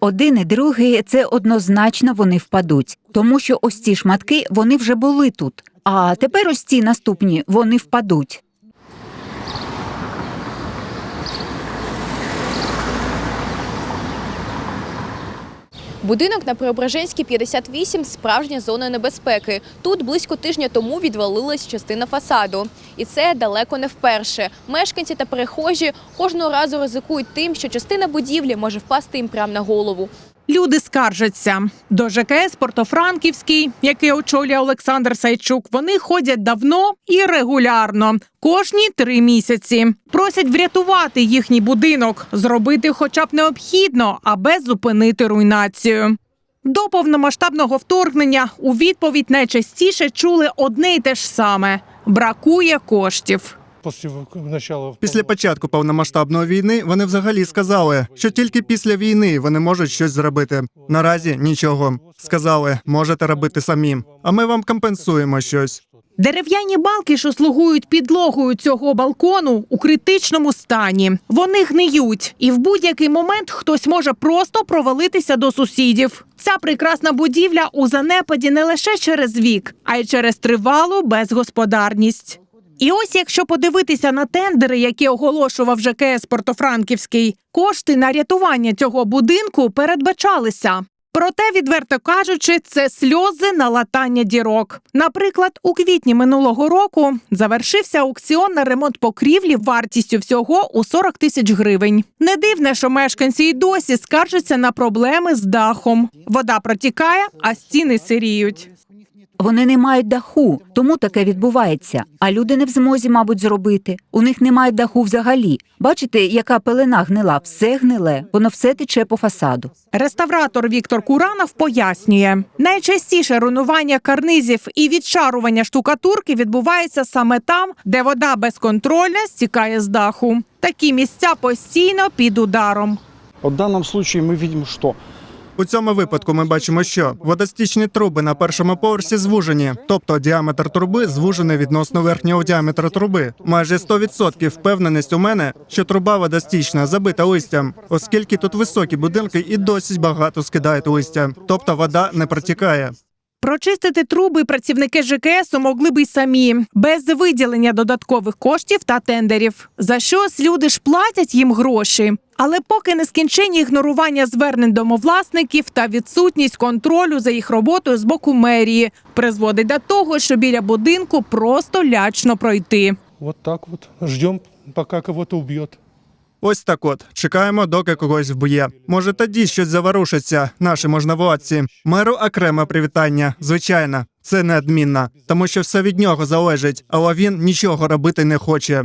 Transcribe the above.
Один і другий це однозначно вони впадуть, тому що ось ці шматки вони вже були тут. А тепер ось ці наступні вони впадуть. Будинок на Преображенській 58 – справжня зона небезпеки. Тут близько тижня тому відвалилась частина фасаду. І це далеко не вперше. Мешканці та перехожі кожного разу ризикують тим, що частина будівлі може впасти їм прямо на голову. Люди скаржаться до ЖКС Портофранківський, який очолює Олександр Сайчук. Вони ходять давно і регулярно, кожні три місяці. Просять врятувати їхній будинок, зробити хоча б необхідно, аби зупинити руйнацію. До повномасштабного вторгнення у відповідь найчастіше чули одне й те ж саме: бракує коштів. Після Після початку повномасштабної війни вони взагалі сказали, що тільки після війни вони можуть щось зробити. Наразі нічого. Сказали, можете робити самі, а ми вам компенсуємо щось. Дерев'яні балки, що слугують підлогою цього балкону, у критичному стані. Вони гниють, і в будь-який момент хтось може просто провалитися до сусідів. Ця прекрасна будівля у занепаді не лише через вік, а й через тривалу безгосподарність. І ось якщо подивитися на тендери, які оголошував ЖКС Портофранківський, кошти на рятування цього будинку передбачалися. Проте, відверто кажучи, це сльози на латання дірок. Наприклад, у квітні минулого року завершився аукціон на ремонт покрівлі вартістю всього у 40 тисяч гривень. Не дивне, що мешканці й досі скаржаться на проблеми з дахом. Вода протікає, а стіни сиріють. Вони не мають даху, тому таке відбувається. А люди не в змозі, мабуть, зробити. У них немає даху взагалі. Бачите, яка пелена гнила, все гниле, воно все тече по фасаду. Реставратор Віктор Куранов пояснює, найчастіше руйнування карнизів і відшарування штукатурки відбувається саме там, де вода безконтрольно стікає з даху. Такі місця постійно під ударом. Вот в данном случае мы видим, что У цьому випадку ми бачимо, що водостічні труби на першому поверсі звужені, тобто діаметр труби звужений відносно верхнього діаметра труби. Майже 100% впевненість у мене, що труба водостічна забита листям, оскільки тут високі будинки і досить багато скидають листя, тобто вода не протікає. Прочистити труби працівники ЖКСу могли б й самі, без виділення додаткових коштів та тендерів. За щось люди ж платять їм гроші. Але поки нескінченні ігнорування звернень домовласників та відсутність контролю за їх роботою з боку мерії призводить до того, що біля будинку просто лячно пройти. вот так вот ждем, пока кого-то убьет. Ось так от чекаємо, доки когось вб'є. Може, тоді щось заворушиться, наші можновладці. Меру окреме привітання, звичайно, це неодмінно, тому що все від нього залежить, але він нічого робити не хоче.